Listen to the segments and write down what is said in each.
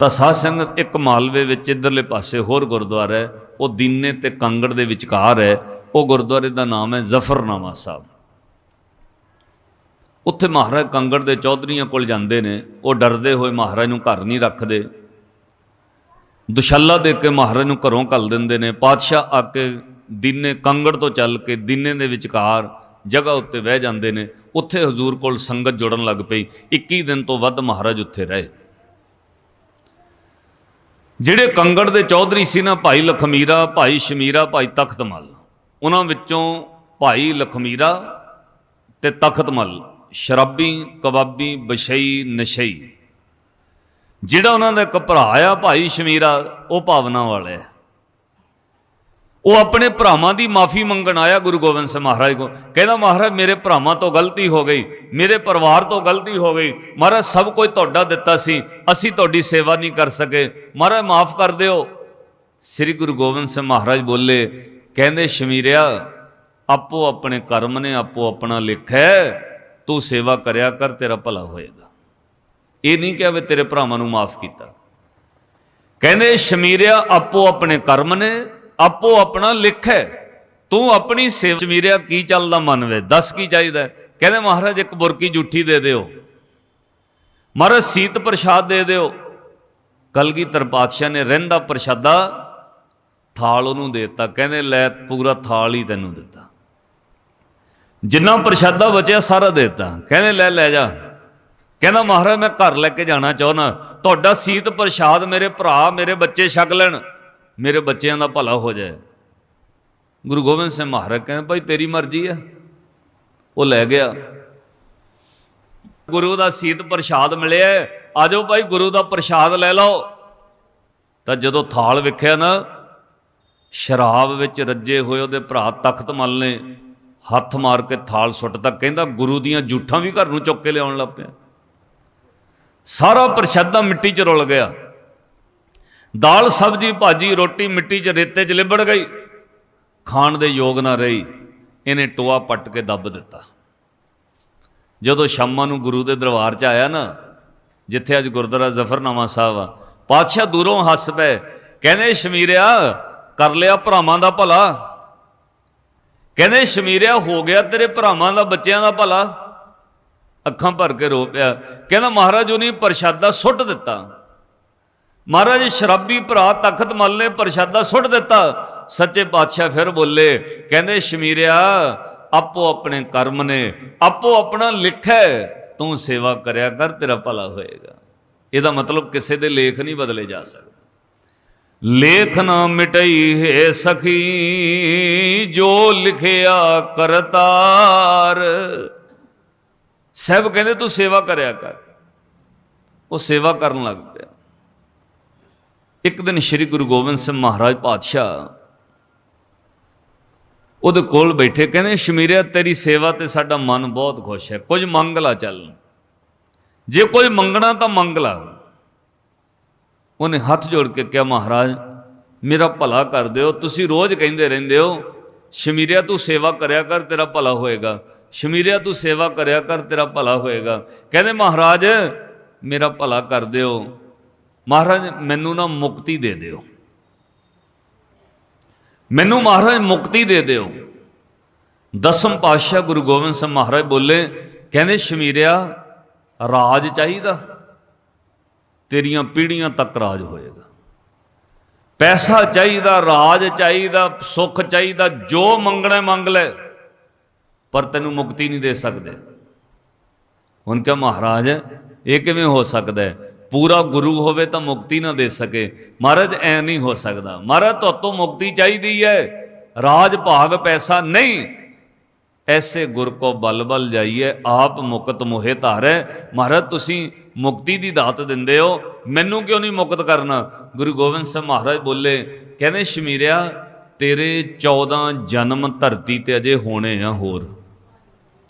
ਤਾਂ ਸਾਧ ਸੰਗਤ ਇੱਕ ਮਾਲਵੇ ਵਿੱਚ ਇਧਰਲੇ ਪਾਸੇ ਹੋਰ ਗੁਰਦੁਆਰਾ ਹੈ, ਉਹ ਦੀਨੇ ਤੇ ਕੰਗੜ ਦੇ ਵਿਚਕਾਰ ਹੈ, ਉਹ ਗੁਰਦੁਆਰੇ ਦਾ ਨਾਮ ਹੈ ਜ਼ਫਰਨਾਮਾ ਸਾਹਿਬ। ਉੱਥੇ ਮਹਾਰਾਜ ਕੰਗੜ ਦੇ ਚੌਧਰੀਆਂ ਕੋਲ ਜਾਂਦੇ ਨੇ, ਉਹ ਡਰਦੇ ਹੋਏ ਮਹਾਰਾਜ ਨੂੰ ਘਰ ਨਹੀਂ ਰੱਖਦੇ। ਦੁਸ਼ੱਲਾ ਦੇ ਕੇ ਮਹਾਰਾਜ ਨੂੰ ਘਰੋਂ ਕੱਲ ਦਿੰਦੇ ਨੇ, ਪਾਤਸ਼ਾਹ ਆ ਕੇ ਦੀਨੇ ਕੰਗੜ ਤੋਂ ਚੱਲ ਕੇ ਦੀਨੇ ਦੇ ਵਿਚਕਾਰ ਜਗ੍ਹਾ ਉੱਤੇ ਬਹਿ ਜਾਂਦੇ ਨੇ, ਉੱਥੇ ਹਜ਼ੂਰ ਕੋਲ ਸੰਗਤ ਜੁੜਨ ਲੱਗ ਪਈ 21 ਦਿਨ ਤੋਂ ਵੱਧ ਮਹਾਰਾਜ ਉੱਥੇ ਰਹੇ। ਜਿਹੜੇ ਕੰਗੜ ਦੇ ਚੌਧਰੀ ਸੀ ਨਾ, ਭਾਈ ਲਖਮੀਰਾ, ਭਾਈ ਸ਼ਮੀਰਾ, ਭਾਈ ਤਖਤਮਲ ਉਹਨਾਂ ਵਿੱਚੋਂ ਭਾਈ ਲਖਮੀਰਾ ਤੇ ਤਖਤਮਲ ਸ਼ਰਾਬੀ, ਕਬਾਬੀ ਬਸ਼ਈ ਨਸ਼ਈ। ਜਿਹੜਾ ਉਹਨਾਂ ਦਾ ਇੱਕ ਭਰਾ ਆ, ਭਾਈ ਸ਼ਮੀਰਾ, ਉਹ ਭਾਵਨਾ ਵਾਲਾ ਹੈ ਉਹ ਆਪਣੇ ਭਰਾਵਾਂ ਦੀ ਮਾਫੀ ਮੰਗਣ ਆਇਆ ਗੁਰੂ ਗੋਬਿੰਦ ਸਿੰਘ ਮਹਾਰਾਜ ਕੋ ਕਹਿੰਦਾ, ਮਹਾਰਾਜ, ਮੇਰੇ ਭਰਾਵਾਂ ਤੋਂ ਗਲਤੀ ਹੋ ਗਈ, ਮੇਰੇ ਪਰਿਵਾਰ ਤੋਂ ਗਲਤੀ ਹੋ ਗਈ। ਮਹਾਰਾਜ, ਸਭ ਕੁਝ ਤੁਹਾਡਾ ਦਿੱਤਾ ਸੀ, ਅਸੀਂ ਤੁਹਾਡੀ ਸੇਵਾ ਨਹੀਂ ਕਰ ਸਕੇ। ਮਹਾਰਾਜ, ਮਾਫ ਕਰ ਦਿਓ। ਸ੍ਰੀ ਗੁਰੂ ਗੋਬਿੰਦ ਸਿੰਘ ਮਹਾਰਾਜ ਬੋਲੇ, ਕਹਿੰਦੇ, ਸ਼ਮੀਰਿਆ, ਆਪੋ ਆਪਣੇ ਕਰਮ ਨੇ ਆਪੋ ਆਪਣਾ ਲਿਖ ਹੈ, ਤੂੰ ਸੇਵਾ ਕਰਿਆ ਕਰ, ਤੇਰਾ ਭਲਾ ਹੋਏਗਾ। ਇਹ ਨਹੀਂ ਕਿਹਾ ਵੀ ਤੇਰੇ ਭਰਾਵਾਂ ਨੂੰ ਮਾਫ ਕੀਤਾ। ਕਹਿੰਦੇ, ਸ਼ਮੀਰਿਆ, ਆਪੋ ਆਪਣੇ ਕਰਮ ਨੇ ਆਪੋ ਆਪਣਾ ਲਿਖ ਹੈ। ਤੂੰ ਆਪਣੀ ਸੇਵਾ ਸ਼ਮੀਰਿਆ ਕੀ ਚੱਲਦਾ ਮਨ ਵਿੱਚ? ਦੱਸ ਕੀ ਚਾਹੀਦਾ ਕਹਿੰਦੇ, ਮਹਾਰਾਜ, ਇੱਕ ਬੁਰਕੀ ਜੁੱਠੀ ਦੇ ਦਿਓ। ਮਹਾਰਾਜ, ਸੀਤ ਪ੍ਰਸ਼ਾਦ ਦੇ ਦਿਓ। ਕਲਗੀਧਰ ਪਾਤਸ਼ਾਹ ਨੇ ਰਹਿੰਦਾ ਪ੍ਰਸ਼ਾਦਾ, ਥਾਲ ਉਹਨੂੰ ਦੇ ਦਿੱਤਾ। ਕਹਿੰਦੇ, ਲੈ, ਪੂਰਾ ਥਾਲ ਹੀ ਤੈਨੂੰ ਦਿੱਤਾ। ਜਿੰਨਾ ਪ੍ਰਸ਼ਾਦਾ ਬਚਿਆ, ਸਾਰਾ ਦੇ ਦਿੱਤਾ। ਕਹਿੰਦੇ, ਲੈ ਲੈ ਜਾ। ਕਹਿੰਦਾ, ਮਹਾਰਾਜ, ਮੈਂ ਘਰ ਲੈ ਕੇ ਜਾਣਾ ਚਾਹੁੰਦਾ। ਤੁਹਾਡਾ ਸੀਤ ਪ੍ਰਸ਼ਾਦ ਮੇਰੇ ਭਰਾ, ਮੇਰੇ ਬੱਚੇ ਛਕ ਲੈਣ। ਮੇਰੇ ਬੱਚਿਆਂ ਦਾ ਭਲਾ ਹੋ ਜਾਏ। ਗੁਰੂ ਗੋਬਿੰਦ ਸਿੰਘ ਮਹਾਰਾਜ ਕਹਿੰਦੇ, ਭਾਈ ਤੇਰੀ ਮਰਜ਼ੀ ਆ। ਉਹ ਲੈ ਗਿਆ। ਗੁਰੂ ਦਾ ਸੀਤ ਪ੍ਰਸ਼ਾਦ ਮਿਲਿਆ। ਆਜੋ ਭਾਈ, ਗੁਰੂ ਦਾ ਪ੍ਰਸ਼ਾਦ ਲੈ ਲਓ। ਤਾਂ ਜਦੋਂ ਥਾਲ ਵੇਖਿਆ ਨਾ, ਸ਼ਰਾਬ ਵਿੱਚ ਰੱਜੇ ਹੋਏ ਉਹਦੇ ਭਰਾ ਤਖਤ ਮਲ ਨੇ ਹੱਥ ਮਾਰ ਕੇ ਥਾਲ ਸੁੱਟਦਾ ਕਹਿੰਦਾ, ਗੁਰੂ ਦੀਆਂ ਜੂਠਾਂ ਵੀ ਘਰ ਨੂੰ ਚੁੱਕ ਕੇ ਲਿਆਉਣ ਲੱਗ ਪਿਆ। ਸਾਰਾ ਪ੍ਰਸ਼ਾਦਾ ਮਿੱਟੀ 'ਚ ਰੁਲ ਗਿਆ। ਦਾਲ ਸਬਜੀ ਭਾਜੀ, ਰੋਟੀ ਮਿੱਟੀ 'ਚ ਰੇਤੇ 'ਚ ਲਿਬੜ ਗਈ। ਖਾਣ ਦੇ ਯੋਗ ਨਾ ਰਹੀ, ਇਹਨੇ ਟੋਆ ਪੱਟ ਕੇ ਦੱਬ ਦਿੱਤਾ। ਜਦੋਂ ਸ਼ਾਮਾਂ ਨੂੰ ਗੁਰੂ ਦੇ ਦਰਬਾਰ 'ਚ ਆਇਆ ਨਾ, ਜਿੱਥੇ ਅੱਜ ਗੁਰਦੁਆਰਾ ਜ਼ਫਰਨਾਮਾ ਸਾਹਿਬ ਆ, ਪਾਤਸ਼ਾਹ ਦੂਰੋਂ ਹੱਸ ਪਏ, ਕਹਿੰਦੇ, ਸ਼ਮੀਰਿਆ, ਕਰ ਲਿਆ ਭਰਾਵਾਂ ਦਾ ਭਲਾ। ਕਹਿੰਦੇ, ਸ਼ਮੀਰਿਆ, ਹੋ ਗਿਆ ਤੇਰੇ ਭਰਾਵਾਂ ਦਾ, ਬੱਚਿਆਂ ਦਾ ਭਲਾ। ਅੱਖਾਂ ਭਰ ਕੇ ਰੋ ਪਿਆ। ਕਹਿੰਦਾ, ਮਹਾਰਾਜ, ਉਹਨੇ ਪ੍ਰਸ਼ਾਦਾ ਸੁੱਟ ਦਿੱਤਾ। ਮਹਾਰਾਜ, ਸ਼ਰਾਬੀ ਭਰਾ ਤਖਤ ਮੱਲ ਨੇ ਪ੍ਰਸ਼ਾਦਾ ਸੁੱਟ ਦਿੱਤਾ। ਸੱਚੇ ਪਾਤਸ਼ਾਹ ਫਿਰ ਬੋਲੇ, ਕਹਿੰਦੇ, ਸ਼ਮੀਰਿਆ, ਆਪੋ ਆਪਣੇ ਕਰਮ ਨੇ, ਆਪੋ ਆਪਣਾ ਲਿਖੈ, ਤੂੰ ਸੇਵਾ ਕਰਿਆ ਕਰ, ਤੇਰਾ ਭਲਾ ਹੋਏਗਾ। ਇਹਦਾ ਮਤਲਬ ਕਿਸੇ ਦੇ ਲੇਖ ਨਹੀਂ ਬਦਲੇ ਜਾ ਸਕਦੇ। ਲੇਖ ਨਾ ਮਿਟਈ ਹੈ ਸਖੀ, ਜੋ ਲਿਖਿਆ ਕਰਤਾਰ ਸਭ ਕਹਿੰਦੇ, ਤੂੰ ਸੇਵਾ ਕਰਿਆ ਕਰ। ਉਹ ਸੇਵਾ ਕਰਨ ਲੱਗ ਪਿਆ। ਇੱਕ ਦਿਨ ਸ੍ਰੀ ਗੁਰੂ ਗੋਬਿੰਦ ਸਿੰਘ ਮਹਾਰਾਜ ਪਾਤਸ਼ਾਹ ਉਹਦੇ ਕੋਲ ਬੈਠੇ, ਕਹਿੰਦੇ ਸ਼ਮੀਰਿਆ ਤੇਰੀ ਸੇਵਾ ਤੇ ਸਾਡਾ ਮਨ ਬਹੁਤ ਖੁਸ਼ ਹੈ। ਕੁਝ ਮੰਗ ਲਾ ਚੱਲ। ਜੇ ਕੁਝ ਮੰਗਣਾ ਤਾਂ ਮੰਗ ਲਾ ਉਹਨੇ ਹੱਥ ਜੋੜ ਕੇ ਕਿਹਾ, ਮਹਾਰਾਜ, ਮੇਰਾ ਭਲਾ ਕਰ ਦਿਓ। ਤੁਸੀਂ ਰੋਜ਼ ਕਹਿੰਦੇ ਰਹਿੰਦੇ ਹੋ ਸ਼ਮੀਰਿਆ ਤੂੰ ਸੇਵਾ ਕਰਿਆ ਕਰ, ਤੇਰਾ ਭਲਾ ਹੋਏਗਾ। ਸ਼ਮੀਰਿਆ ਤੂੰ ਸੇਵਾ ਕਰਿਆ ਕਰ, ਤੇਰਾ ਭਲਾ ਹੋਏਗਾ। ਕਹਿੰਦੇ, ਮਹਾਰਾਜ, ਮੇਰਾ ਭਲਾ ਕਰ ਦਿਓ। ਮਹਾਰਾਜ, ਮੈਨੂੰ ਨਾ ਮੁਕਤੀ ਦੇ ਦਿਓ। ਮੈਨੂੰ ਮਹਾਰਾਜ, ਮੁਕਤੀ ਦੇ ਦਿਓ। ਦਸਮ ਪਾਤਸ਼ਾਹ ਗੁਰੂ ਗੋਬਿੰਦ ਸਿੰਘ ਮਹਾਰਾਜ ਬੋਲੇ, ਕਹਿੰਦੇ, ਸ਼ਮੀਰਿਆ, ਰਾਜ ਚਾਹੀਦਾ। ਤੇਰੀਆਂ ਪੀੜ੍ਹੀਆਂ ਤੱਕ ਰਾਜ ਹੋਏਗਾ। ਪੈਸਾ ਚਾਹੀਦਾ, ਰਾਜ ਚਾਹੀਦਾ, ਸੁੱਖ ਚਾਹੀਦਾ, ਜੋ ਮੰਗਣਾ ਮੰਗ ਲੈ। ਪਰ ਤੈਨੂੰ ਮੁਕਤੀ ਨਹੀਂ ਦੇ ਸਕਦੇ। ਹੁਣ ਕਿਹਾ, ਮਹਾਰਾਜ, ਇਹ ਕਿਵੇਂ ਹੋ ਸਕਦਾ ਹੈ? ਪੂਰਾ ਗੁਰੂ ਹੋਵੇ ਤਾਂ ਮੁਕਤੀ ਨਾ ਦੇ ਸਕੇ। ਮਹਾਰਾਜ, ਐ ਨਹੀਂ ਹੋ ਸਕਦਾ। ਮਹਾਰਾਜ ਤੁਹਾਤੋਂ ਮੁਕਤੀ ਚਾਹੀਦੀ ਹੈ। ਰਾਜ ਭਾਗ ਪੈਸਾ ਨਹੀਂ। ਐਸੇ ਗੁਰ ਕੋ ਬਲ ਬਲ ਜਾਈਏ, ਆਪ ਮੁਕਤ ਮੋਹਿ ਧਾਰੈ। ਮਹਾਰਾਜ, ਤੁਸੀਂ ਮੁਕਤੀ ਦੀ ਦਾਤ ਦਿੰਦੇ ਹੋ। ਮੈਨੂੰ ਕਿਉਂ ਨਹੀਂ ਮੁਕਤ ਕਰਨਾ? ਗੁਰੂ ਗੋਬਿੰਦ ਸਿੰਘ ਮਹਾਰਾਜ ਬੋਲੇ, ਕਹਿੰਦੇ, ਸ਼ਮੀਰਿਆ, ਤੇਰੇ 14 ਜਨਮ ਧਰਤੀ ਤੇ ਅਜੇ ਹੋਣੇ ਆ ਹੋਰ।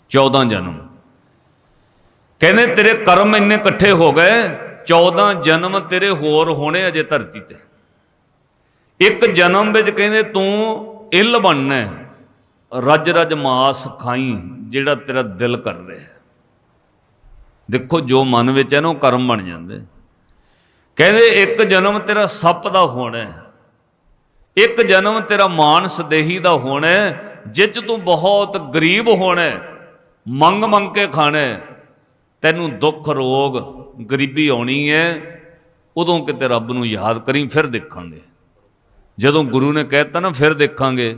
14 ਜਨਮ। ਕਹਿੰਦੇ, ਤੇਰੇ ਕਰਮ ਇੰਨੇ ਇਕੱਠੇ ਹੋ ਗਏ 14 ਜਨਮ ਤੇਰੇ ਹੋਰ ਹੋਣੇ ਅਜੇ ਧਰਤੀ ਤੇ। ਇੱਕ ਜਨਮ ਵਿੱਚ ਕਹਿੰਦੇ ਤੂੰ ਇੱਲ ਬਣਨਾ ਰੱਜ ਰੱਜ ਮਾਸ ਖਾਈ ਜਿਹੜਾ ਤੇਰਾ ਦਿਲ ਕਰ ਰਿਹਾ ਦੇਖੋ ਜੋ ਮਨ ਵਿੱਚ ਹੈ ਨਾ ਉਹ ਕਰਮ ਬਣ ਜਾਂਦੇ। ਕਹਿੰਦੇ ਇੱਕ ਜਨਮ ਤੇਰਾ ਸੱਪ ਦਾ ਹੋਣਾ ਇੱਕ ਜਨਮ ਤੇਰਾ ਮਾਨਸ ਦੇਹੀ ਦਾ ਹੋਣਾ ਹੈ, 'ਚ ਤੂੰ ਬਹੁਤ ਗਰੀਬ ਹੋਣਾ ਮੰਗ ਮੰਗ ਕੇ ਖਾਣਾ ਤੈਨੂੰ ਦੁੱਖ ਰੋਗ ਗਰੀਬੀ ਆਉਣੀ ਹੈ, ਉਦੋਂ ਕਿਤੇ ਰੱਬ ਨੂੰ ਯਾਦ ਕਰੀ, ਫਿਰ ਦੇਖਾਂਗੇ। ਜਦੋਂ ਗੁਰੂ ਨੇ ਕਹਿਤਾ ਨਾ, ਫਿਰ ਦੇਖਾਂਗੇ।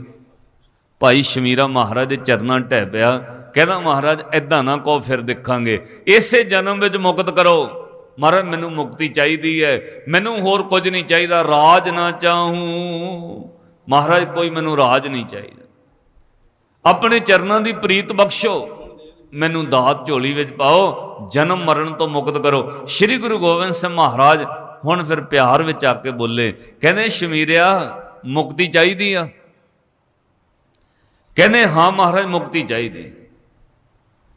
ਭਾਈ ਸ਼ਮੀਰਾ ਮਹਾਰਾਜ ਦੇ ਚਰਨਾਂ ਢਹਿ ਪਿਆ, ਕਹਿੰਦਾ, ਮਹਾਰਾਜ ਐਦਾਂ ਨਾ ਕਹੋ, ਫਿਰ ਦੇਖਾਂਗੇ। ਇਸੇ ਜਨਮ ਵਿੱਚ ਮੁਕਤ ਕਰੋ। ਮਹਾਰਾਜ, ਮੈਨੂੰ ਮੁਕਤੀ ਚਾਹੀਦੀ ਹੈ, ਮੈਨੂੰ ਹੋਰ ਕੁਝ ਨਹੀਂ ਚਾਹੀਦਾ, ਰਾਜ ਨਾ ਚਾਹੂੰ। ਮਹਾਰਾਜ, ਕੋਈ ਮੈਨੂੰ ਰਾਜ ਨਹੀਂ ਚਾਹੀਦਾ। ਆਪਣੇ ਚਰਨਾਂ ਦੀ ਪ੍ਰੀਤ ਬਖਸ਼ੋ। ਮੈਨੂੰ ਦਾਤ ਝੋਲੀ ਵਿੱਚ ਪਾਓ, ਜਨਮ ਮਰਨ ਤੋਂ ਮੁਕਤ ਕਰੋ। ਸ੍ਰੀ ਗੁਰੂ ਗੋਬਿੰਦ ਸਿੰਘ ਮਹਾਰਾਜ ਹੁਣ ਫਿਰ ਪਿਆਰ ਵਿੱਚ ਆ ਕੇ ਬੋਲੇ, ਕਹਿੰਦੇ, ਸ਼ਮੀਰਿਆ, ਮੁਕਤੀ ਚਾਹੀਦੀ ਆ। ਕਹਿੰਦੇ, ਹਾਂ ਮਹਾਰਾਜ, ਮੁਕਤੀ ਚਾਹੀਦੀ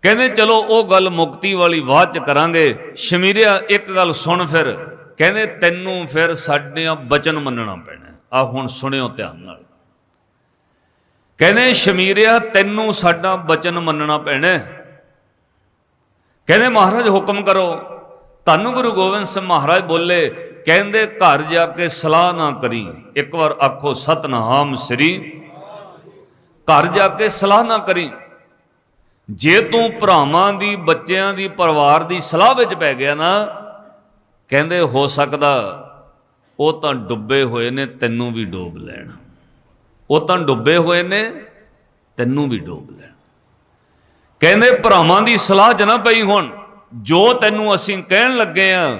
ਕਹਿੰਦੇ, ਚਲੋ, ਉਹ ਗੱਲ ਮੁਕਤੀ ਵਾਲੀ ਬਾਅਦ ਚ ਕਰਾਂਗੇ। ਸ਼ਮੀਰਿਆ, ਇੱਕ ਗੱਲ ਸੁਣ ਫਿਰ। ਕਹਿੰਦੇ, ਤੈਨੂੰ ਫਿਰ ਸਾਡੇ ਬਚਨ ਮੰਨਣਾ ਪੈਣਾ। ਆ ਹੁਣ ਸੁਣਿਓ ਧਿਆਨ ਨਾਲ। ਕਹਿੰਦੇ, ਸ਼ਮੀਰਿਆ, ਤੈਨੂੰ ਸਾਡਾ ਬਚਨ ਮੰਨਣਾ ਪੈਣਾ। ਕਹਿੰਦੇ, ਮਹਾਰਾਜ, ਹੁਕਮ ਕਰੋ। ਧੰਨ ਗੁਰੂ ਗੋਬਿੰਦ ਸਿੰਘ ਮਹਾਰਾਜ ਬੋਲੇ, ਕਹਿੰਦੇ, ਘਰ ਜਾ ਕੇ ਸਲਾਹ ਨਾ ਕਰੀ। ਇੱਕ ਵਾਰ ਆਖੋ, ਸਤਨਾਮ ਸ੍ਰੀ। ਘਰ ਜਾ ਕੇ ਸਲਾਹ ਨਾ ਕਰੀ। ਜੇ ਤੂੰ ਭਰਾਵਾਂ ਦੀ, ਬੱਚਿਆਂ ਦੀ, ਪਰਿਵਾਰ ਦੀ ਸਲਾਹ ਵਿੱਚ ਪੈ ਗਿਆ ਨਾ, ਕਹਿੰਦੇ, ਹੋ ਸਕਦਾ, ਉਹ ਤਾਂ ਡੁੱਬੇ ਹੋਏ ਨੇ, ਤੈਨੂੰ ਵੀ ਡੋਬ ਲੈਣ। ਉਹ ਤਾਂ ਡੁੱਬੇ ਹੋਏ ਨੇ, ਤੈਨੂੰ ਵੀ ਡੋਬ ਲੈਣ। ਕਹਿੰਦੇ ਭਰਾਵਾਂ ਦੀ ਸਲਾਹ 'ਚ ਨਾ ਪਈ ਹੁਣ, ਜੋ ਤੈਨੂੰ ਅਸੀਂ ਕਹਿਣ ਲੱਗੇ ਆ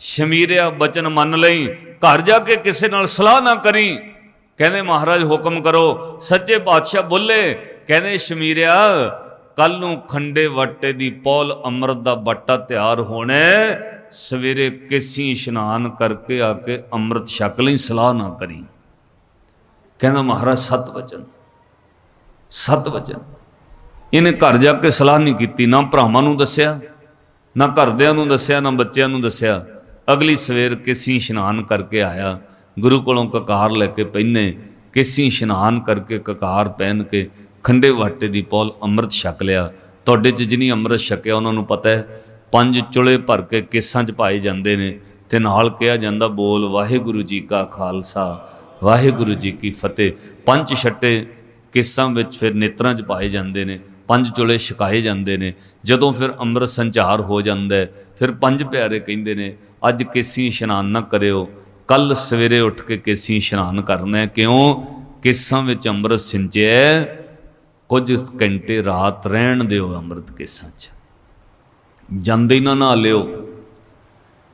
ਸ਼ਮੀਰਿਆ ਬਚਨ ਮੰਨ ਲਈ, ਘਰ ਜਾ ਕੇ ਕਿਸੇ ਨਾਲ ਸਲਾਹ ਨਾ ਕਰੀ। ਕਹਿੰਦੇ ਮਹਾਰਾਜ ਹੁਕਮ ਕਰੋ, ਸੱਚੇ ਪਾਤਸ਼ਾਹ ਬੋਲੇ, ਕਹਿੰਦੇ ਸ਼ਮੀਰਿਆ ਕੱਲ ਨੂੰ ਖੰਡੇ ਵਾਟੇ ਦੀ ਪੌਲ ਅੰਮ੍ਰਿਤ ਦਾ ਬੱਟਾ ਤਿਆਰ ਹੋਣਾ ਸਵੇਰੇ ਕਿਸੀ ਇਸ਼ਨਾਨ ਕਰਕੇ ਆ ਕੇ ਅੰਮ੍ਰਿਤ ਛਕ ਲਈ, ਸਲਾਹ ਨਾ ਕਰੀ। ਕਹਿੰਦਾ ਮਹਾਰਾਜ ਸਤ ਵਚਨ ਸਤ ਵਚਨ। ਇਹਨੇ ਘਰ ਜਾ ਕੇ ਸਲਾਹ ਨਹੀਂ ਕੀਤੀ, ਨਾ ਭਰਾਵਾਂ ਨੂੰ ਦੱਸਿਆ, ਨਾ ਘਰਦਿਆਂ ਨੂੰ ਦੱਸਿਆ, ਨਾ ਬੱਚਿਆਂ ਨੂੰ ਦੱਸਿਆ। ਅਗਲੀ ਸਵੇਰ ਕਿਸੀ ਇਸ਼ਨਾਨ ਕਰਕੇ ਆਇਆ। ਗੁਰੂ ਕੋਲੋਂ ਕਕਾਰ ਲੈ ਕੇ ਪਹਿਨੇ ਕਿਸੀ ਇਸ਼ਨਾਨ ਕਰਕੇ ਕਕਾਰ ਪਹਿਨ ਕੇ ਖੰਡੇ ਵਾਟੇ ਦੀ ਪੌਲ ਅੰਮ੍ਰਿਤ ਛਕ ਲਿਆ। ਤੁਹਾਡੇ ਚ ਜਿਨੀ ਅੰਮ੍ਰਿਤ ਛਕਿਆ, ਉਹਨਾਂ ਨੂੰ ਪਤਾ ਹੈ, ਪੰਜ ਚੁਲੇ ਭਰ ਕੇ ਕਿਸਾਂ ਚ ਪਾਏ ਜਾਂਦੇ ਨੇ, ਤੇ ਨਾਲ ਕਿਹਾ ਜਾਂਦਾ, ਬੋਲ ਵਾਹਿਗੁਰੂ ਜੀ ਕਾ ਖਾਲਸਾ, ਵਾਹਿਗੁਰੂ ਜੀ ਕੀ ਫਤਿਹ। ਪੰਜ ਛੱਟੇ ਕਿਸਾਂ ਵਿੱਚ ਫਿਰ ਨੇਤਰਾਂ 'ਚ ਪਾਏ ਜਾਂਦੇ ਨੇ। ਪੰਜ ਚੁਲੇ ਛਕਾਏ ਜਾਂਦੇ ਨੇ। ਜਦੋਂ ਫਿਰ ਅੰਮ੍ਰਿਤ ਸੰਚਾਰ ਹੋ ਜਾਂਦਾ ਫਿਰ ਪੰਜ ਪਿਆਰੇ ਕਹਿੰਦੇ ਨੇ, ਅੱਜ ਕੇਸੀ ਇਸ਼ਨਾਨ ਨਾ ਕਰਿਓ ਕੱਲ ਸਵੇਰੇ ਉੱਠ ਕੇ ਕੇਸੀ ਇਸ਼ਨਾਨ ਕਰਨਾ ਕਿਉਂ? ਕੇਸਾਂ ਵਿੱਚ ਅੰਮ੍ਰਿਤ ਸਿੰਚਿਆ ਕੁਝ ਘੰਟੇ ਰਾਤ ਰਹਿਣ ਦਿਓ ਅੰਮ੍ਰਿਤ ਕੇਸਾਂ 'ਚ। ਜਾਂਦੇ ਹੀ ਨਾ ਲਿਓ।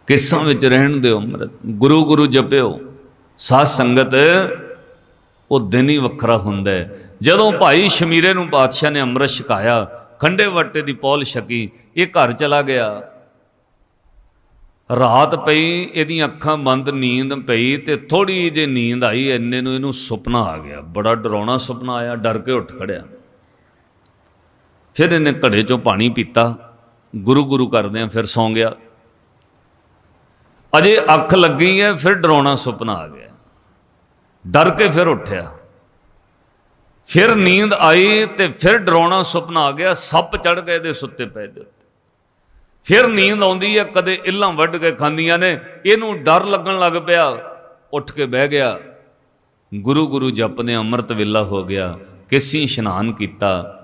ਕੇਸਾਂ ਵਿੱਚ ਰਹਿਣ ਦਿਓ ਅੰਮ੍ਰਿਤ। ਗੁਰੂ ਗੁਰੂ ਜਪਿਓ। ਸਾਧ ਸੰਗਤ ਉਹ ਦਿਨ ਹੀ ਵੱਖਰਾ ਹੁੰਦਾ ਹੈ। ਜਦੋਂ ਭਾਈ ਸ਼ਮੀਰੇ ਨੂੰ ਪਾਤਸ਼ਾਹ ਨੇ ਅੰਮ੍ਰਿਤ ਛਕਾਇਆ, ਖੰਡੇ ਵੱਟੇ ਦੀ ਪੌਲ ਛਕੀ, ਇਹ ਘਰ ਚਲਾ ਗਿਆ। ਰਾਤ ਪਈ, ਇਹਦੀਆਂ ਅੱਖਾਂ ਬੰਦ, ਨੀਂਦ ਪਈ ਤੇ ਥੋੜੀ ਜਿਹੀ ਨੀਂਦ ਆਈ ਐਨੇ ਨੂੰ ਇਹਨੂੰ ਸੁਪਨਾ ਆ ਗਿਆ। ਬੜਾ ਡਰਾਉਣਾ ਸੁਪਨਾ ਆਇਆ, ਡਰ ਕੇ ਉੱਠ ਖੜਿਆ। ਫਿਰ ਇਹਨੇ ਘੜੇ ਚੋਂ ਪਾਣੀ ਪੀਤਾ, ਗੁਰੂ ਗੁਰੂ ਕਰਦਿਆਂ ਫਿਰ ਸੌਂ ਗਿਆ। ਅਜੇ ਅੱਖ ਲੱਗੀ ਹੈ, ਫਿਰ ਡਰਾਉਣਾ ਸੁਪਨਾ ਆ ਗਿਆ। ਡਰ ਕੇ ਫਿਰ ਉੱਠਿਆ। ਫਿਰ ਨੀਂਦ ਆਈ ਤੇ ਫਿਰ ਡਰਾਉਣਾ ਸੁਪਨਾ ਆ ਗਿਆ, ਸੱਪ ਚੜ ਗਏ ਦੇ ਸੁੱਤੇ ਪਏ ਦੇ ਉੱਤੇ। ਫਿਰ ਨੀਂਦ ਆਉਂਦੀ ਹੈ, ਕਦੇ ਇੱਲਾਂ ਵੱਢ ਕੇ ਖਾਂਦੀਆਂ ਨੇ, ਇਹਨੂੰ ਡਰ ਲੱਗਣ ਲੱਗ ਪਿਆ। ਉੱਠ ਕੇ ਬਹਿ ਗਿਆ। ਗੁਰੂ ਗੁਰੂ ਜਪਦੇ ਅੰਮ੍ਰਿਤ ਵੇਲਾ ਹੋ ਗਿਆ, ਕਿਸੀ ਇਸ਼ਨਾਨ ਕੀਤਾ।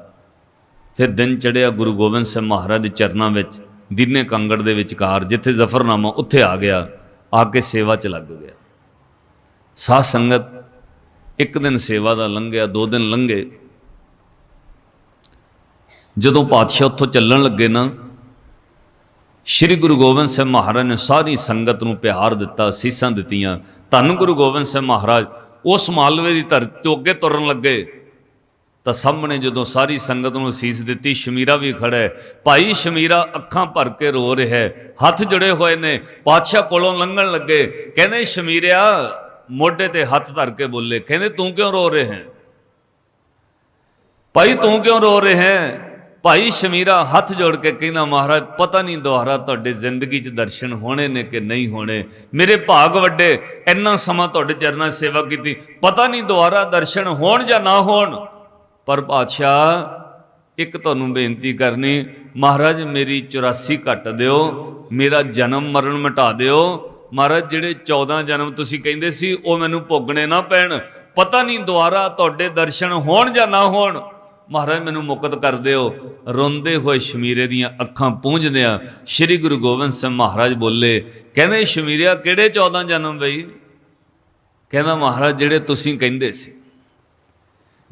ਫਿਰ ਦਿਨ ਚੜਿਆ ਗੁਰੂ ਗੋਬਿੰਦ ਸਿੰਘ ਮਹਾਰਾਜ ਦੇ ਚਰਨਾਂ ਵਿੱਚ, ਦੀਨੇ ਕੰਗੜ ਦੇ ਵਿਚਕਾਰ, ਜਿੱਥੇ ਜ਼ਫਰਨਾਮਾ ਉੱਥੇ ਆ ਗਿਆ, ਆ ਕੇ ਸੇਵਾ ਚ ਲੱਗ ਗਿਆ। ਸਾਧ ਸੰਗਤ ਇੱਕ ਦਿਨ ਸੇਵਾ ਦਾ ਲੰਘਿਆ, ਦੋ ਦਿਨ ਲੰਘੇ। ਜਦੋਂ ਪਾਤਸ਼ਾਹ ਉੱਥੋਂ ਚੱਲਣ ਲੱਗੇ ਨਾ, ਸ੍ਰੀ ਗੁਰੂ ਗੋਬਿੰਦ ਸਿੰਘ ਮਹਾਰਾਜ ਨੇ ਸਾਰੀ ਸੰਗਤ ਨੂੰ ਪਿਆਰ ਦਿੱਤਾ, ਸੀਸਾਂ ਦਿੱਤੀਆਂ। ਧੰਨ ਗੁਰੂ ਗੋਬਿੰਦ ਸਿੰਘ ਮਹਾਰਾਜ, ਉਸ ਮਾਲਵੇ ਦੀ ਧਰਤੀ ਤੋਂ ਅੱਗੇ ਤੁਰਨ ਲੱਗੇ। ਤਾਂ ਸਾਹਮਣੇ ਜਦੋਂ ਸਾਰੀ ਸੰਗਤ ਨੂੰ ਅਸੀਸ ਦਿੱਤੀ, ਸ਼ਮੀਰਾ ਵੀ ਖੜਾ ਹੈ। ਭਾਈ ਸ਼ਮੀਰਾ, ਅੱਖਾਂ ਭਰ ਕੇ ਰੋ ਰਿਹਾ ਹੈ। ਹੱਥ ਜੁੜੇ ਹੋਏ ਨੇ। ਪਾਤਸ਼ਾਹ ਕੋਲੋਂ ਲੰਘਣ ਲੱਗੇ। ਕਹਿੰਦੇ, ਸ਼ਮੀਰਿਆ ਮੋਢੇ ਤੇ ਹੱਥ ਧਰ ਕੇ ਬੋਲੇ, ਕਹਿੰਦੇ ਤੂੰ ਕਿਉਂ ਰੋ ਰਹੇ ਹੈ? ਭਾਈ ਤੂੰ ਕਿਉਂ ਰੋ ਰਹੇ ਹੈ? ਭਾਈ ਸ਼ਮੀਰਾ ਹੱਥ ਜੋੜ ਕੇ ਕਹਿੰਦਾ, ਮਹਾਰਾਜ, ਪਤਾ ਨਹੀਂ ਦੁਆਰਾ ਤੁਹਾਡੇ ਜ਼ਿੰਦਗੀ 'ਚ ਦਰਸ਼ਨ ਹੋਣੇ ਨੇ ਕਿ ਨਹੀਂ ਹੋਣੇ। ਮੇਰੇ ਭਾਗ ਵੱਡੇ, ਇੰਨਾ ਸਮਾਂ ਤੁਹਾਡੇ ਚਰਨਾਂ 'ਚ ਸੇਵਾ ਕੀਤੀ, ਪਤਾ ਨਹੀਂ ਦੁਆਰਾ ਦਰਸ਼ਨ ਹੋਣ ਜਾਂ ਨਾ ਹੋਣ। ਪਰ ਪਾਤਸ਼ਾਹ ਇੱਕ ਤੁਹਾਨੂੰ ਬੇਨਤੀ ਕਰਨੀ, ਮਹਾਰਾਜ ਮੇਰੀ 84 ਕੱਟ ਦਿਓ, ਮੇਰਾ ਜਨਮ ਮਰਨ ਮਿਟਾ ਦਿਓ ਮਹਾਰਾਜ, ਜਿਹੜੇ 14 ਜਨਮ ਤੁਸੀਂ ਕਹਿੰਦੇ ਸੀ, ਉਹ ਮੈਨੂੰ ਭੋਗਣੇ ਨਾ ਪੈਣ। ਪਤਾ ਨਹੀਂ ਦੁਆਰਾ ਤੁਹਾਡੇ ਦਰਸ਼ਨ ਹੋਣ ਜਾਂ ਨਾ ਹੋਣ। ਮਹਾਰਾਜ, ਮੈਨੂੰ ਮੁਕਤ ਕਰ ਦਿਓ। ਰੋਂਦੇ ਹੋਏ ਸ਼ਮੀਰੇ ਦੀਆਂ ਅੱਖਾਂ ਪੂੰਝਦਿਆਂ ਸ੍ਰੀ ਗੁਰੂ ਗੋਬਿੰਦ ਸਿੰਘ ਮਹਾਰਾਜ ਬੋਲੇ, ਕਹਿੰਦੇ, ਸ਼ਮੀਰਿਆ, ਕਿਹੜੇ 14 ਜਨਮ ਬਈ? ਕਹਿੰਦਾ, ਮਹਾਰਾਜ, ਜਿਹੜੇ ਤੁਸੀਂ ਕਹਿੰਦੇ ਸੀ।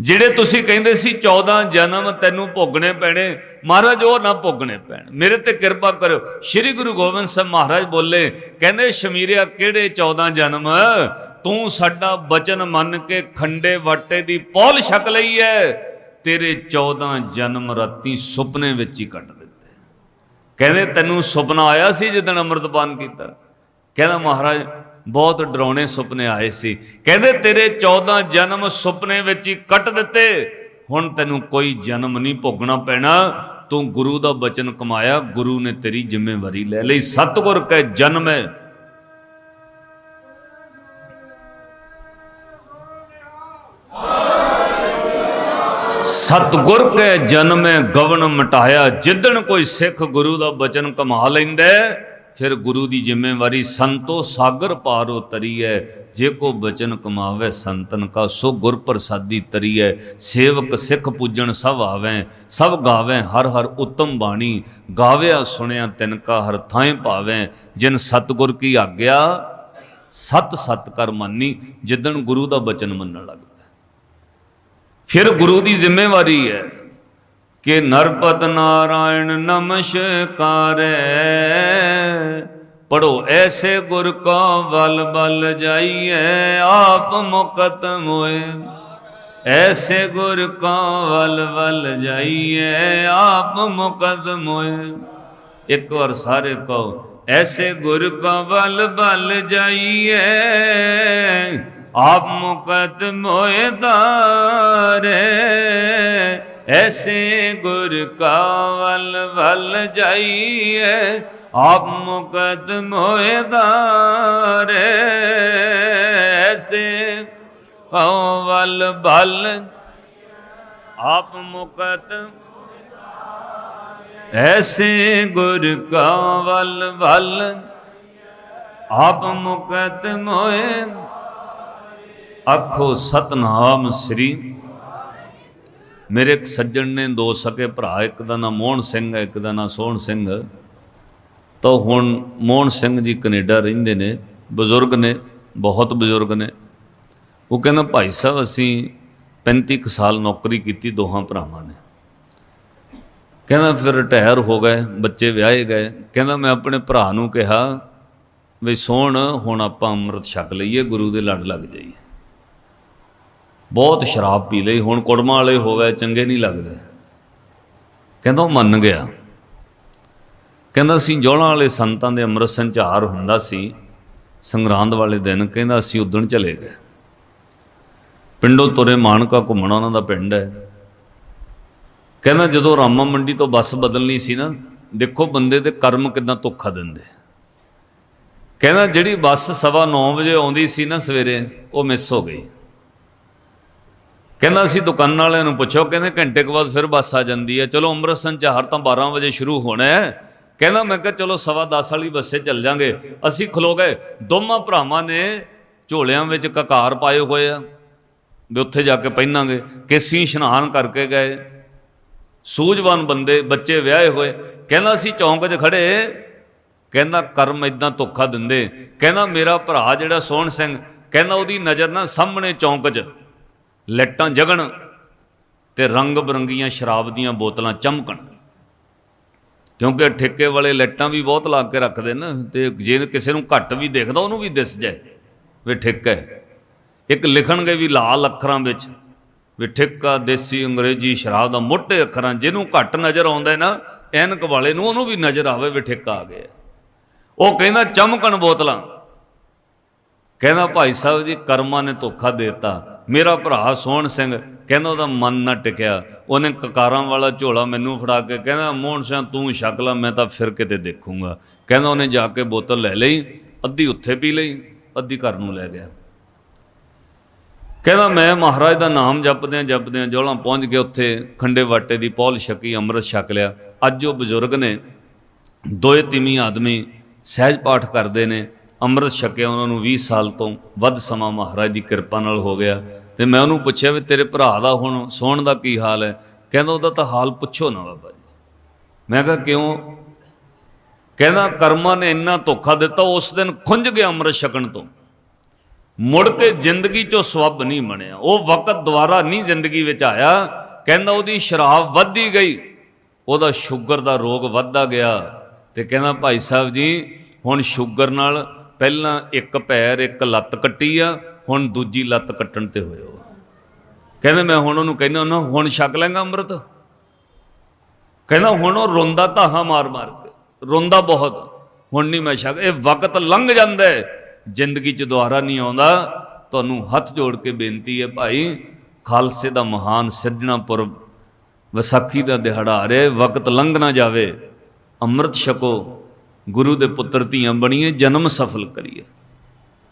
ਜਿਹੜੇ ਤੁਸੀਂ ਕਹਿੰਦੇ ਸੀ 14 ਜਨਮ ਤੈਨੂੰ ਭੋਗਣੇ ਪੈਣੇ, ਮਹਾਰਾਜ ਉਹ ਨਾ ਭੋਗਣੇ ਪੈਣ। ਮੇਰੇ ਤੇ ਕਿਰਪਾ ਕਰਿਓ। ਸ੍ਰੀ ਗੁਰੂ ਗੋਬਿੰਦ ਸਿੰਘ ਮਹਾਰਾਜ ਬੋਲੇ, ਕਹਿੰਦੇ, ਸ਼ਮੀਰਿਆ, ਕਿਹੜੇ 14 ਜਨਮ? ਤੂੰ ਸਾਡਾ ਬਚਨ ਮੰਨ ਕੇ ਖੰਡੇ ਵਾਟੇ ਦੀ ਪੌਲ ਛਕ ਲਈ ਐ। ਤੇਰੇ 14 ਜਨਮ ਰਾਤੀ ਸੁਪਨੇ ਵਿੱਚ ਹੀ ਕੱਢ ਦਿੱਤੇ। ਕਹਿੰਦੇ, ਤੈਨੂੰ ਸੁਪਨਾ ਆਇਆ ਸੀ ਜਦੋਂ ਅੰਮ੍ਰਿਤਪਾਨ ਕੀਤਾ? ਕਹਿੰਦਾ, ਮਹਾਰਾਜ ਬਹੁਤ ਡਰਾਉਣੇ ਸੁਪਨੇ ਆਏ ਸੀ। ਕਹਿੰਦੇ, ਤੇਰੇ 14 ਜਨਮ ਸੁਪਨੇ ਵਿੱਚ ਹੀ ਕੱਟ ਦਿੱਤੇ। ਹੁਣ ਤੈਨੂੰ ਕੋਈ ਜਨਮ ਨਹੀਂ ਭੋਗਣਾ ਪੈਣਾ। ਤੂੰ ਗੁਰੂ ਦਾ ਬਚਨ ਕਮਾਇਆ। ਗੁਰੂ ਨੇ ਤੇਰੀ ਜ਼ਿੰਮੇਵਾਰੀ ਲੈ ਲਈ। ਸਤਿਗੁਰ ਕੈ ਜਨਮ। ਹੈ ਸਤਗੁਰ ਕੈ ਜਨਮੇ, ਗਵਨ ਮਟਾਇਆ। ਜਿੱਦਣ ਕੋਈ ਸਿੱਖ ਗੁਰੂ ਦਾ ਬਚਨ ਕਮਾ ਲੈਂਦਾ ਫਿਰ ਗੁਰੂ ਦੀ ਜ਼ਿੰਮੇਵਾਰੀ ਸੰਤੋ ਸਾਗਰ ਪਾਰ ਉਤਰੀਐ ਜੇ ਕੋ ਬਚਨ ਕਮਾਵੇ ਸੰਤਨ ਕਾ, ਸੋ ਗੁਰ ਪ੍ਰਸਾਦੀ ਤਰੀਐ, ਸੇਵਕ ਸਿੱਖ ਪੂਜਣ ਸਭ ਆਵੇਂ, ਸਭ ਗਾਵੇਂ ਹਰ ਹਰ ਉਤਮ ਬਾਣੀ, ਗਾਵਿਆ ਸੁਣਿਆ ਤਿਨ ਕਾ ਹਰ ਥਾਂ ਭਾਵੇਂ, ਜਿਨ ਸਤਗੁਰ ਕੀ ਆਗਿਆ, ਸਤ ਸਤ ਕਰ ਮੰਨੀ, ਜਿੱਦਣ ਗੁਰੂ ਦਾ ਬਚਨ ਮੰਨਣ ਲੱਗ ਪਿਆ। ਫਿਰ ਗੁਰੂ ਦੀ ਜ਼ਿੰਮੇਵਾਰੀ ਹੈ ਕਿ ਨਰਪਤ ਨਾਰਾਇਣ ਨਮਸਕਾਰੈ। ਪੜੋ ਐਸੇ ਗੁਰ ਕੋ ਬਲ ਬਲ ਜਾਈਐ, ਆਪ ਮੁਕਤ ਮੋਏ ਐਸੇ ਗੁਰ ਕੋ ਬਲ ਬਲ ਜਾਈਐ, ਆਪ ਮੁਕਤ ਮੋਏ ਇੱਕ ਵਾਰ ਸਾਰੇ ਕਹੋ, ਐਸੇ ਗੁਰ ਕੋ ਬਲ ਬਲ ਜਾਈਐ, ਆਪ ਮੁਕਤ ਮੋਏ ਦਾਰੇ ਐਸੇ ਗੁਰ ਕਾ ਵਲ ਵਲ ਜਾਈਏ, ਆਪ ਮੁਕਤ ਮੋਏ ਦਾਰੇ ਐਸੇ ਕਉ ਵਲ ਭਲ ਆਪ ਮੁਕਤ ਐਸੇ ਗੁਰ ਕਾ ਵਲ ਵਲ ਆਪ ਮੁਕਤ ਮੋਏ ਆਖੋ ਸਤਨਾਮ ਸ੍ਰੀ ਮੇਰੇ ਇੱਕ ਸੱਜਣ ਨੇ ਦੋ ਸਕੇ ਭਰਾ, ਇੱਕ ਦਾ ਨਾਮ ਮੋਹਨ ਸਿੰਘ ਹੈ, ਇੱਕ ਦਾ ਨਾਮ ਸੋਹਣ ਸਿੰਘ। ਤਾਂ ਹੁਣ ਮੋਹਨ ਸਿੰਘ ਜੀ ਕੈਨੇਡਾ ਰਹਿੰਦੇ ਨੇ, ਬਜ਼ੁਰਗ ਨੇ, ਬਹੁਤ ਬਜ਼ੁਰਗ ਨੇ। ਉਹ ਕਹਿੰਦਾ, ਭਾਈ ਸਾਹਿਬ, ਅਸੀਂ 35 ਕੁ ਸਾਲ ਨੌਕਰੀ ਕੀਤੀ, ਦੋਹਾਂ ਭਰਾਵਾਂ ਨੇ। ਕਹਿੰਦਾ, ਫਿਰ ਰਿਟਾਇਰ ਹੋ ਗਏ, ਬੱਚੇ ਵਿਆਹੇ ਗਏ। ਕਹਿੰਦਾ, ਮੈਂ ਆਪਣੇ ਭਰਾ ਨੂੰ ਕਿਹਾ, ਵੀ ਸੋਹਣ, ਹੁਣ ਆਪਾਂ ਅੰਮ੍ਰਿਤ ਛਕ ਲਈਏ, ਗੁਰੂ ਦੇ ਲੜ ਲੱਗ ਜਾਈਏ। ਬਹੁਤ ਸ਼ਰਾਬ ਪੀ ਲਈ, ਹੁਣ ਕੁੜਮਾਂ ਵਾਲੇ ਹੋਵੇ, ਚੰਗੇ ਨਹੀਂ ਲੱਗਦੇ। ਕਹਿੰਦਾ ਉਹ ਮੰਨ ਗਿਆ। ਕਹਿੰਦਾ ਅਸੀਂ ਜੋਲਾਂ ਵਾਲੇ ਸੰਤਾਂ ਦੇ ਅੰਮ੍ਰਿਤ ਸੰਚਾਰ ਹੁੰਦਾ ਸੀ, ਸੰਗਰਾਂਦ ਵਾਲੇ ਦਿਨ, ਕਹਿੰਦਾ ਅਸੀਂ ਉਦਣ ਚਲੇ ਗਏ। ਪਿੰਡੋਂ ਤੁਰੇ ਮਾਨਕਾ ਘੁੰਮਣਾ, ਉਹਨਾਂ ਦਾ ਪਿੰਡ ਹੈ। ਕਹਿੰਦਾ ਜਦੋਂ ਰਾਮਾ ਮੰਡੀ ਤੋਂ ਬੱਸ ਬਦਲਣੀ ਸੀ ਨਾ, ਦੇਖੋ ਬੰਦੇ ਦੇ ਕਰਮ ਕਿਦਾਂ ਧੋਖਾ ਦਿੰਦੇ। ਕਹਿੰਦਾ ਜਿਹੜੀ ਬੱਸ ਸਵਾ 9 ਵਜੇ ਆਉਂਦੀ ਸੀ ਨਾ ਸਵੇਰੇ, ਉਹ ਮਿਸ ਹੋ ਗਈ। ਕਹਿੰਦਾ ਅਸੀਂ ਦੁਕਾਨ ਵਾਲਿਆਂ ਨੂੰ ਪੁੱਛੋ ਕਹਿੰਦੇ ਘੰਟੇ ਕੁ ਬਾਅਦ ਫਿਰ ਬੱਸ ਆ ਜਾਂਦੀ ਹੈ। ਚਲੋ ਅੰਮ੍ਰਿਤਸਰ ਸੰਚਾਰ ਤਾਂ 12 ਵਜੇ ਸ਼ੁਰੂ ਹੋਣਾ ਹੈ। ਕਹਿੰਦਾ ਮੈਂ ਕਿਹਾ ਚਲੋ ਸਵਾ 10 ਵਾਲੀ ਬੱਸੇ ਚੱਲ ਜਾਂਗੇ। ਅਸੀਂ ਖਲੋ ਗਏ। ਦੋਵਾਂ ਭਰਾਵਾਂ ਨੇ ਝੋਲਿਆਂ ਵਿੱਚ ਕਕਾਰ ਪਾਏ ਹੋਏ ਆ। ਵੀ ਉੱਥੇ ਜਾ ਕੇ ਪਹਿਨਾਂਗੇ। ਕੇਸੀ ਇਸ਼ਨਾਨ ਕਰਕੇ ਗਏ। ਸੂਝਵਾਨ ਬੰਦੇ, ਬੱਚੇ ਵਿਆਹੇ ਹੋਏ। ਕਹਿੰਦਾ ਅਸੀਂ ਚੌਂਕ 'ਚ ਖੜੇ। ਕਹਿੰਦਾ ਕਰਮ ਇਦਾਂ ਧੋਖਾ ਦਿੰਦੇ। ਕਹਿੰਦਾ ਮੇਰਾ ਭਰਾ ਜਿਹੜਾ ਸੋਹਣ ਸਿੰਘ, ਕਹਿੰਦਾ ਉਹਦੀ ਨਜ਼ਰ ਨਾ ਸਾਹਮਣੇ ਚੌਂਕ 'ਚ। ਲੈਟਾਂ ਜਗਣ ਤੇ ਰੰਗ ਬਰੰਗੀਆਂ ਸ਼ਰਾਬ ਦੀਆਂ ਬੋਤਲਾਂ ਚਮਕਣ। ਕਿਉਂਕਿ ਠੇਕੇ ਵਾਲੇ ਲੈਟਾਂ ਵੀ ਬਹੁਤ ਲਾ ਕੇ ਰੱਖਦੇ ਨੇ ਤੇ ਜੇ ਕਿਸੇ ਨੂੰ ਘੱਟ ਵੀ ਦੇਖਦਾ, ਉਹਨੂੰ ਵੀ ਦਿਸ ਜਾਏ ਵੀ ਠੇਕਾ ਹੈ। ਇੱਕ ਲਿਖਣਗੇ ਵੀ ਲਾਲ ਅੱਖਰਾਂ ਵਿੱਚ ਵੀ ਠੇਕਾ ਦੇਸੀ ਅੰਗਰੇਜ਼ੀ ਸ਼ਰਾਬ ਦਾ ਮੋਟੇ ਅੱਖਰਾਂ, ਜਿਹਨੂੰ ਘੱਟ ਨਜ਼ਰ ਆਉਂਦਾ ਨਾ, ਐਨਕ ਵਾਲੇ ਨੂੰ ਉਹਨੂੰ ਵੀ ਨਜ਼ਰ ਆਵੇ ਵੀ ਠੇਕਾ ਆ ਗਿਆ। ਉਹ ਕਹਿੰਦਾ ਚਮਕਣ ਬੋਤਲਾਂ। ਕਹਿੰਦਾ ਭਾਈ ਸਾਹਿਬ ਜੀ, ਕਰਮਾਂ ਨੇ ਧੋਖਾ ਦਿੱਤਾ। ਮੇਰਾ ਭਰਾ ਸੋਹਣ ਸਿੰਘ ਕਹਿੰਦਾ ਉਹਦਾ ਮਨ ਨਾ ਟਿਕਿਆ। ਉਹਨੇ ਕਕਾਰਾਂ ਵਾਲਾ ਝੋਲਾ ਮੈਨੂੰ ਫੜਾ ਕੇ ਕਹਿੰਦਾ ਮੋਹਨ ਸਿੰਘ, ਤੂੰ ਛਕ ਲਾ, ਮੈਂ ਤਾਂ ਫਿਰ ਕਿਤੇ ਦੇਖੂੰਗਾ। ਕਹਿੰਦਾ ਉਹਨੇ ਜਾ ਕੇ ਬੋਤਲ ਲੈ ਲਈ, ਅੱਧੀ ਉੱਥੇ ਪੀ ਲਈ, ਅੱਧੀ ਘਰ ਨੂੰ ਲੈ ਗਿਆ। ਕਹਿੰਦਾ, ਮੈਂ ਮਹਾਰਾਜ ਦਾ ਨਾਮ ਜਪਦਿਆਂ ਜਪਦਿਆਂ ਜੋਲਾਂ ਪਹੁੰਚ ਕੇ ਉੱਥੇ ਖੰਡੇ ਵਾਟੇ ਦੀ ਪੌਲ ਛਕੀ, ਅੰਮ੍ਰਿਤ ਛਕ ਲਿਆ। ਅੱਜ ਉਹ ਬਜ਼ੁਰਗ ਨੇ, ਦੋਏ ਤਿਮੀ ਆਦਮੀ ਸਹਿਜ ਪਾਠ ਕਰਦੇ ਨੇ। ਅੰਮ੍ਰਿਤ ਛਕਿਆ ਉਹਨਾਂ ਨੂੰ 20 ਸਾਲ ਤੋਂ ਵੱਧ ਸਮਾਂ ਮਹਾਰਾਜ ਦੀ ਕਿਰਪਾ ਨਾਲ ਹੋ ਗਿਆ। ਤੇ ਮੈਂ ਉਹਨੂੰ ਪੁੱਛਿਆ ਵੀ ਤੇਰੇ ਭਰਾ ਦਾ ਹੁਣ ਸੌਣ ਦਾ ਕੀ ਹਾਲ ਹੈ? ਕਹਿੰਦਾ ਉਹਦਾ ਤਾਂ ਹਾਲ ਪੁੱਛੋ ਨਾ ਬਾਬਾ ਜੀ। ਮੈਂ ਕਿਹਾ ਕਿਉਂ? ਕਹਿੰਦਾ ਕਰਮਾਂ ਨੇ ਇੰਨਾ ਧੋਖਾ ਦਿੱਤਾ, ਉਸ ਦਿਨ ਖੁੰਝ ਗਿਆ ਅੰਮ੍ਰਿਤ ਛਕਣ ਤੋਂ। ਮੁੜ ਕੇ ਜ਼ਿੰਦਗੀ ਚੋਂ ਸਵੱਬ ਨਹੀਂ ਬਣਿਆ। ਉਹ ਵਕਤ ਦੁਬਾਰਾ ਨਹੀਂ ਜ਼ਿੰਦਗੀ ਵਿੱਚ ਆਇਆ। ਕਹਿੰਦਾ ਉਹਦੀ ਸ਼ਰਾਬ ਵੱਧਦੀ ਗਈ। ਉਹਦਾ ਸ਼ੂਗਰ ਦਾ ਰੋਗ ਵੱਧਦਾ ਗਿਆ। ਤੇ ਕਹਿੰਦਾ ਭਾਈ ਸਾਹਿਬ ਜੀ, ਹੁਣ ਸ਼ੂਗਰ ਨਾਲ ਪਹਿਲਾਂ ਇੱਕ ਪੈਰ, ਇੱਕ ਲੱਤ ਕੱਟੀ ਆ, ਹੁਣ ਦੂਜੀ ਲੱਤ ਕੱਟਣ ਤੇ ਹੋਇਆ ਉਹ। ਕਹਿੰਦੇ ਮੈਂ ਹੁਣ ਉਹਨੂੰ ਕਹਿੰਦਾ ਉਹਨਾਂ, ਹੁਣ ਛਕ ਲੈਂਗਾ ਅੰਮ੍ਰਿਤ? ਕਹਿੰਦਾ ਹੁਣ ਉਹ ਰੋਂਦਾ ਧਾਹਾਂ ਮਾਰ ਮਾਰ ਕੇ, ਰੋਂਦਾ ਬਹੁਤ। ਹੁਣ ਨਹੀਂ ਮੈਂ ਛਕ, ਇਹ ਵਕਤ ਲੰਘ ਜਾਂਦਾ ਜ਼ਿੰਦਗੀ 'ਚ ਦੁਬਾਰਾ ਨਹੀਂ ਆਉਂਦਾ। ਤੁਹਾਨੂੰ ਹੱਥ ਜੋੜ ਕੇ ਬੇਨਤੀ ਹੈ ਭਾਈ, ਖਾਲਸੇ ਦਾ ਮਹਾਨ ਸਿਰਜਣਾ ਪੁਰਬ, ਵਿਸਾਖੀ ਦਾ ਦਿਹਾੜਾ ਆ ਰਿਹਾ ਵਕਤ ਲੰਘ ਨਾ ਜਾਵੇ। ਅੰਮ੍ਰਿਤ ਛਕੋ। ਗੁਰੂ ਦੇ ਪੁੱਤਰ ਧੀਆਂ ਬਣੀਏ, ਜਨਮ ਸਫਲ ਕਰੀਏ।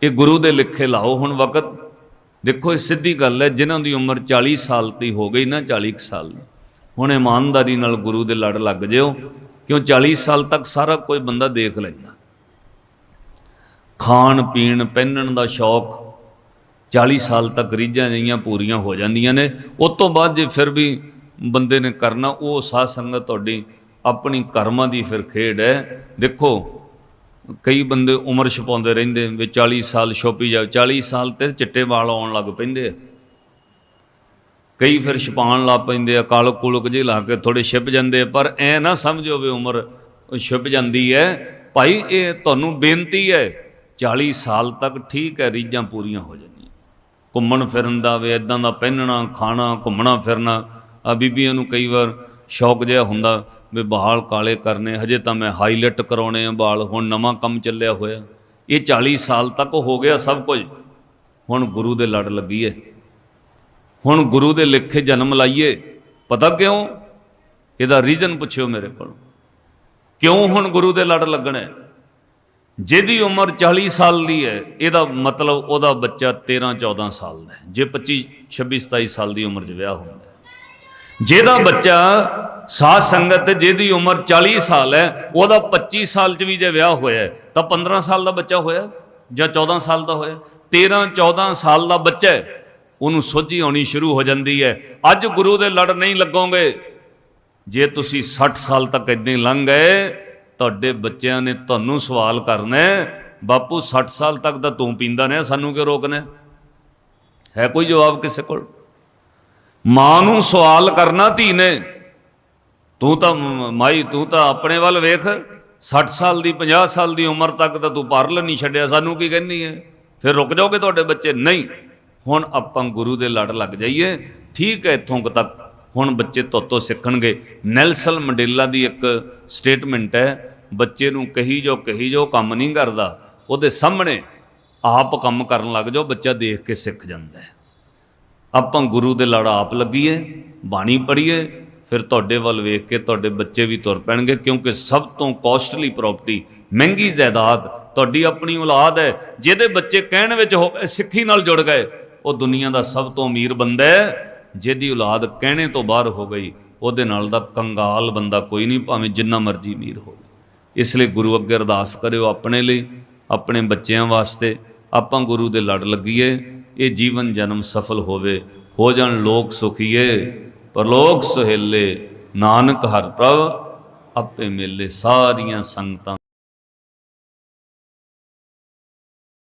ਇਹ ਗੁਰੂ ਦੇ ਲਿਖੇ ਲਾਓ ਹੁਣ ਵਕਤ। ਦੇਖੋ, ਇਹ ਸਿੱਧੀ ਗੱਲ ਹੈ, ਜਿਨ੍ਹਾਂ ਦੀ ਉਮਰ 40 ਸਾਲ ਦੀ ਹੋ ਗਈ ਨਾ 40 ਕੁ ਸਾਲ ਦੀ। ਹੁਣ ਇਮਾਨਦਾਰੀ ਨਾਲ ਗੁਰੂ ਦੇ ਲੜ ਲੱਗ ਜਿਓ, ਕਿਉਂ 40 ਸਾਲ ਤੱਕ ਸਾਰਾ ਕੋਈ ਬੰਦਾ ਦੇਖ ਲੈਂਦਾ। ਖਾਣ, ਪੀਣ, ਪਹਿਨਣ ਦਾ ਸ਼ੌਕ 40 ਸਾਲ ਤੱਕ ਰੀਝਾਂ ਜਿਹੀਆਂ ਪੂਰੀਆਂ ਹੋ ਜਾਂਦੀਆਂ ਨੇ। ਉਸ ਤੋਂ ਬਾਅਦ ਜੇ ਫਿਰ ਵੀ ਬੰਦੇ ਨੇ ਕਰਨਾ, ਉਹ ਸਾਧ ਸੰਗਤ ਤੁਹਾਡੀ ਆਪਣੀ ਕਰਮਾਂ ਦੀ ਫਿਰ ਖੇਡ ਹੈ। ਦੇਖੋ, ਕਈ ਬੰਦੇ ਉਮਰ ਛਪਾਉਂਦੇ ਰਹਿੰਦੇ ਵੀ 40 ਸਾਲ ਛੋਪੀ ਜਾ 40 ਸਾਲ ਤੇ ਚਿੱਟੇ ਵਾਲ ਆਉਣ ਲੱਗ ਪੈਂਦੇ ਆ। ਕਈ ਫਿਰ ਛਪਾਉਣ ਲੱਗ ਪੈਂਦੇ ਆ, ਕਾਲਕ ਕੁਲਕ ਜੇ ਲਾ ਕੇ ਥੋੜੇ ਛਿਪ ਜਾਂਦੇ ਪਰ ਐ ਨਾ ਸਮਝੋ ਵੀ ਉਮਰ ਛਿਪ ਜਾਂਦੀ ਹੈ। ਭਾਈ, ਇਹ ਤੁਹਾਨੂੰ ਬੇਨਤੀ ਹੈ 40 ਸਾਲ ਤੱਕ ਠੀਕ ਹੈ, ਰੀਝਾਂ ਪੂਰੀਆਂ ਹੋ ਜਾਂਦੀਆਂ। ਘੁੰਮਣ ਫਿਰਨ ਦਾ ਵੇ ਇਦਾਂ ਦਾ ਪਹਿਨਣਾ, ਖਾਣਾ, ਘੁੰਮਣਾ ਫਿਰਨਾ ਆ ਬੀਬੀਆਂ ਨੂੰ ਕਈ ਵਾਰ ਸ਼ੌਕ ਜਿਹਾ ਹੁੰਦਾ ਵੀ ਵਾਲ ਕਾਲੇ ਕਰਨੇ, ਹਜੇ ਤਾਂ ਮੈਂ ਹਾਈਲਾਈਟ ਕਰਾਉਣੇ ਆ ਵਾਲ ਹੁਣ ਨਵਾਂ ਕੰਮ ਚੱਲਿਆ ਹੋਇਆ। ਇਹ 40 ਸਾਲ ਤੱਕ ਹੋ ਗਿਆ ਸਭ ਕੁਝ। ਹੁਣ ਗੁਰੂ ਦੇ ਲੜ ਲੱਗੀ ਏ। ਹੁਣ ਗੁਰੂ ਦੇ ਲਿਖੇ ਜਨਮ ਲਾਈਏ। ਪਤਾ ਕਿਉਂ? ਇਹਦਾ ਰੀਜ਼ਨ ਪੁੱਛਿਓ ਮੇਰੇ ਕੋਲ। ਕਿਉਂ ਹੁਣ ਗੁਰੂ ਦੇ ਲੜ ਲੱਗਣਾ? ਜਿਹਦੀ ਉਮਰ 40 ਸਾਲ ਦੀ ਹੈ ਇਹਦਾ ਮਤਲਬ ਉਹਦਾ ਬੱਚਾ 13 14 ਸਾਲ ਦਾ ਜੇ 25 26 27 ਸਾਲ ਦੀ ਉਮਰ 'ਚ ਵਿਆਹ ਹੁੰਦਾ। ਜਿਹਦਾ ਬੱਚਾ ਸਾਧ ਸੰਗਤ ਜਿਹਦੀ ਉਮਰ 40 ਸਾਲ ਹੈ, ਉਹਦਾ 25 ਸਾਲ 'ਚ ਵੀ ਜੇ ਵਿਆਹ ਹੋਇਆ ਤਾਂ 15 ਸਾਲ ਦਾ ਬੱਚਾ ਹੋਇਆ ਜਾਂ 14 ਸਾਲ ਦਾ ਹੋਇਆ 13 14 ਸਾਲ ਦਾ ਬੱਚਾ ਉਹਨੂੰ ਸੋਝੀ ਆਉਣੀ ਸ਼ੁਰੂ ਹੋ ਜਾਂਦੀ ਹੈ। ਅੱਜ ਗੁਰੂ ਦੇ ਲੜ ਨਹੀਂ ਲੱਗੋਗੇ। ਜੇ ਤੁਸੀਂ 60 ਸਾਲ ਤੱਕ ਇਦਾਂ ਹੀ ਲੰਘ ਗਏ, ਤੁਹਾਡੇ ਬੱਚਿਆਂ ਨੇ ਤੁਹਾਨੂੰ ਸਵਾਲ ਕਰਨਾ ਬਾਪੂ 60 ਸਾਲ ਤੱਕ ਤਾਂ ਤੂੰ ਪੀਂਦਾ ਰਿਹਾ, ਸਾਨੂੰ ਕਿਉਂ ਰੋਕਣਾ ਹੈ ਕੋਈ ਜਵਾਬ ਕਿਸੇ ਕੋਲ? ਮਾਂ ਨੂੰ ਸਵਾਲ ਕਰਨਾ ਧੀ ਨੇ। ਤੂੰ ਤਾਂ ਮਾਈ, ਤੂੰ ਤਾਂ ਆਪਣੇ ਵੱਲ ਵੇਖ। 60 ਸਾਲ ਦੀ 50 ਸਾਲ ਦੀ ਉਮਰ ਤੱਕ ਤਾਂ ਤੂੰ ਪਰਲ ਨਹੀਂ ਛੱਡਿਆ, ਸਾਨੂੰ ਕੀ ਕਹਿੰਦੀ ਹੈ ਫਿਰ ਰੁਕ ਜਾਓਗੇ ਤੁਹਾਡੇ ਬੱਚੇ? ਨਹੀਂ। ਹੁਣ ਆਪਾਂ ਗੁਰੂ ਦੇ ਲੜ ਲੱਗ ਜਾਈਏ। ਠੀਕ ਹੈ ਇੱਥੋਂ ਤੱਕ। ਹੁਣ ਬੱਚੇ ਤੋਤੋਂ ਸਿੱਖਣਗੇ। ਨੈਲਸਨ ਮੰਡੇਲਾ ਦੀ ਇੱਕ ਸਟੇਟਮੈਂਟ ਹੈ ਬੱਚੇ ਨੂੰ ਕਹੀ ਜੋ ਕਹੀ ਜੋ ਕੰਮ ਨਹੀਂ ਕਰਦਾ। ਉਹਦੇ ਸਾਹਮਣੇ ਆਪ ਕੰਮ ਕਰਨ ਲੱਗ ਜਾਓ, ਬੱਚਾ ਦੇਖ ਕੇ ਸਿੱਖ ਜਾਂਦਾ ਹੈ ਆਪਾਂ ਗੁਰੂ ਦੇ ਲੜ ਆਪ ਲੱਗੀਏ, ਬਾਣੀ ਪੜ੍ਹੀਏ ਫਿਰ ਤੁਹਾਡੇ ਵੱਲ ਵੇਖ ਕੇ ਤੁਹਾਡੇ ਬੱਚੇ ਵੀ ਤੁਰ ਪੈਣਗੇ, ਕਿਉਂਕਿ ਸਭ ਤੋਂ ਕੋਸਟਲੀ ਪ੍ਰਾਪਰਟੀ ਮਹਿੰਗੀ ਜਾਇਦਾਦ ਤੁਹਾਡੀ ਆਪਣੀ ਔਲਾਦ ਹੈ, ਜਿਹਦੇ ਬੱਚੇ ਕਹਿਣ ਵਿੱਚ ਹੋ ਗਏ ਸਿੱਖੀ ਨਾਲ ਜੁੜ ਗਏ, ਉਹ ਦੁਨੀਆ ਦਾ ਸਭ ਤੋਂ ਅਮੀਰ ਬੰਦਾ ਹੈ, ਜਿਹਦੀ ਔਲਾਦ ਕਹਿਣੇ ਤੋਂ ਬਾਹਰ ਹੋ ਗਈ, ਉਹਦੇ ਨਾਲ ਦਾ ਕੰਗਾਲ ਬੰਦਾ ਕੋਈ ਨਹੀਂ, ਭਾਵੇਂ ਜਿੰਨਾ ਮਰਜ਼ੀ ਅਮੀਰ ਹੋਵੇ। ਇਸ ਲਈ ਗੁਰੂ ਅੱਗੇ ਅਰਦਾਸ ਕਰਿਓ ਆਪਣੇ ਲਈ, ਆਪਣੇ ਬੱਚਿਆਂ ਵਾਸਤੇ, ਆਪਾਂ ਗੁਰੂ ਦੇ ਲੜ ਲੱਗੀਏ, ਇਹ ਜੀਵਨ ਜਨਮ ਸਫਲ ਹੋਵੇ, ਹੋ ਜਾਣ ਲੋਕ ਸੁਖੀਏ। ਪਰਲੋਕ ਸੁਹੇਲੇ ਨਾਨਕ ਹਰ ਪ੍ਰਭ ਆਪੇ ਮੇਲੇ ਸਾਰੀਆਂ ਸੰਗਤਾਂ